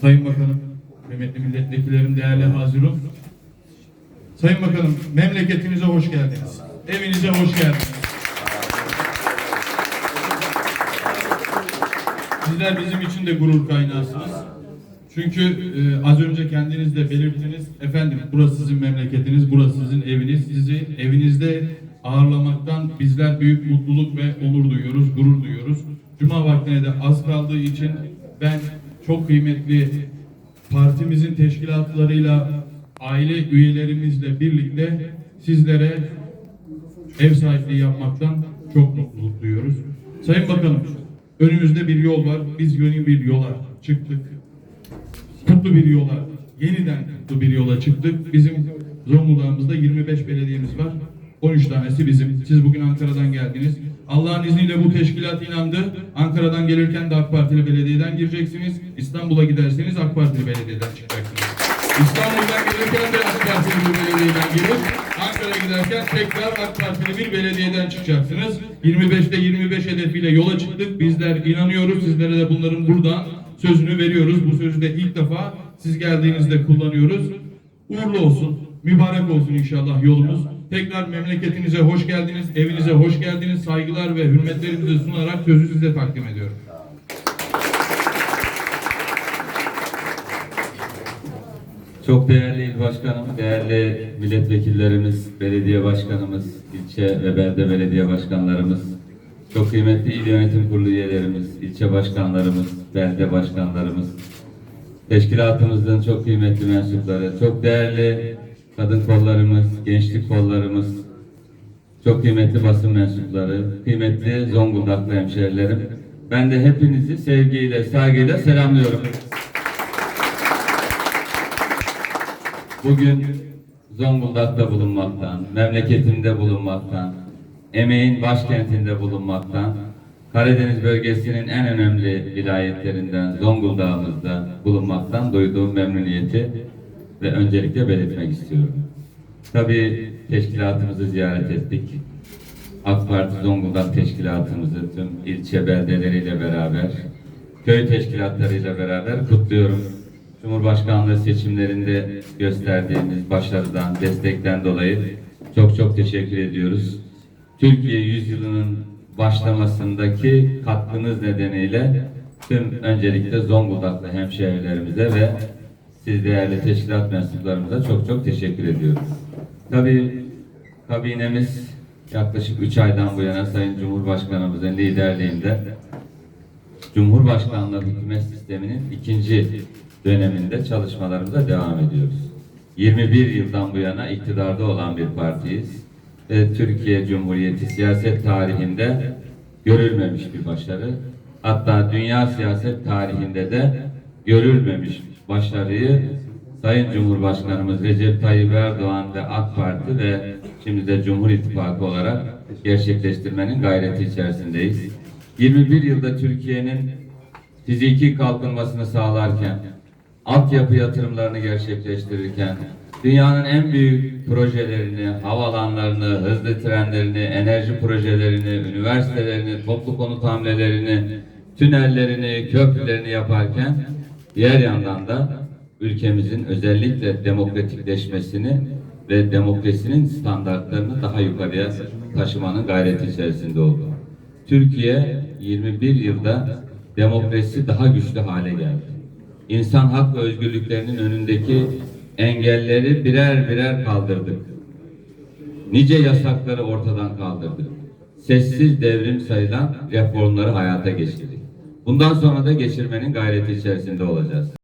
Sayın Bakanım, kıymetli milletvekillerim, değerli hazırım. Sayın Bakanım, memleketinize hoş geldiniz. Evinize hoş geldiniz. Sizler bizim için de gurur kaynağısınız. Çünkü e, az önce kendiniz de belirttiniz. Efendim burası sizin memleketiniz, burası sizin eviniz. Sizi evinizde ağırlamaktan bizler büyük mutluluk ve onur duyuyoruz, gurur duyuyoruz. Cuma vaktine de az kaldığı için ben çok kıymetli partimizin teşkilatlarıyla, aile üyelerimizle birlikte sizlere ev sahipliği yapmaktan çok mutluluk duyuyoruz. Sayın Bakanım, önümüzde bir yol var. Biz yeni bir yola çıktık. Kutlu bir yola, yeniden kutlu bir yola çıktık. Bizim Zonguldak'ımızda 25 belediyemiz var. 13 tanesi bizim. Siz bugün Ankara'dan geldiniz. Allah'ın izniyle bu teşkilat inandı. Ankara'dan gelirken de AK Partili belediyeden gireceksiniz. İstanbul'a giderseniz AK Partili belediyeden çıkacaksınız. İstanbul'dan gelirken de AK Partili bir belediyeden girip Ankara'ya giderken tekrar AK Partili bir belediyeden çıkacaksınız. 25'te 25 hedefiyle yola çıktık. Bizler inanıyoruz. Sizlere de bunların buradan sözünü veriyoruz. Bu sözü de ilk defa siz geldiğinizde kullanıyoruz. Uğurlu olsun, mübarek olsun inşallah yolumuz. Tekrar memleketinize hoş geldiniz, evinize hoş geldiniz. Saygılar ve hürmetlerimizi sunarak sözü size takdim ediyorum. Çok değerli il başkanım, değerli milletvekillerimiz, belediye başkanımız, ilçe ve belde belediye başkanlarımız, çok kıymetli il yönetim kurulu üyelerimiz, ilçe başkanlarımız, belde başkanlarımız, teşkilatımızın çok kıymetli mensupları, çok değerli kadın kollarımız, gençlik kollarımız, çok kıymetli basın mensupları, kıymetli Zonguldaklı hemşehrilerim. Ben de hepinizi sevgiyle, saygıyla selamlıyorum. Bugün Zonguldak'ta bulunmaktan, memleketimde bulunmaktan, emeğin başkentinde bulunmaktan, Karadeniz bölgesinin en önemli vilayetlerinden Zonguldak'ımızda bulunmaktan duyduğum memnuniyeti ve öncelikle belirtmek istiyorum. Tabii teşkilatımızı ziyaret ettik. AK Parti Zonguldak teşkilatımızı tüm ilçe beldeleriyle beraber, köy teşkilatlarıyla beraber kutluyorum. Cumhurbaşkanlığı seçimlerinde gösterdiğimiz başarıdan, destekten dolayı çok çok teşekkür ediyoruz. Türkiye yüzyılının başlamasındaki katkınız nedeniyle tüm öncelikle Zonguldaklı hemşehrilerimize ve siz değerli teşkilat mensuplarımıza çok çok teşekkür ediyoruz. Tabii kabinemiz yaklaşık 3 aydan bu yana Sayın Cumhurbaşkanımızın liderliğinde Cumhurbaşkanlığı hükümet sisteminin ikinci döneminde çalışmalarımıza devam ediyoruz. 21 yıldan bu yana iktidarda olan bir partiyiz. Ve Türkiye Cumhuriyeti siyaset tarihinde görülmemiş bir başarı. Hatta dünya siyaset tarihinde de görülmemiş başarıyı Sayın Cumhurbaşkanımız Recep Tayyip Erdoğan ve AK Parti ve şimdi de Cumhur İttifakı olarak gerçekleştirmenin gayreti içerisindeyiz. 21 yılda Türkiye'nin fiziki kalkınmasını sağlarken, altyapı yatırımlarını gerçekleştirirken, dünyanın en büyük projelerini, havalanlarını, hızlı trenlerini, enerji projelerini, üniversitelerini, toplu konut hamlelerini, tünellerini, köprülerini yaparken, diğer yandan da ülkemizin özellikle demokratikleşmesini ve demokrasinin standartlarını daha yukarıya taşımanın gayreti içerisinde oldu. Türkiye 21 yılda demokrasi daha güçlü hale geldi. İnsan hak ve özgürlüklerinin önündeki engelleri birer birer kaldırdık. Nice yasakları ortadan kaldırdık. Sessiz devrim sayılan reformları hayata geçirdik. Bundan sonra da geçirmenin gayreti içerisinde olacağız.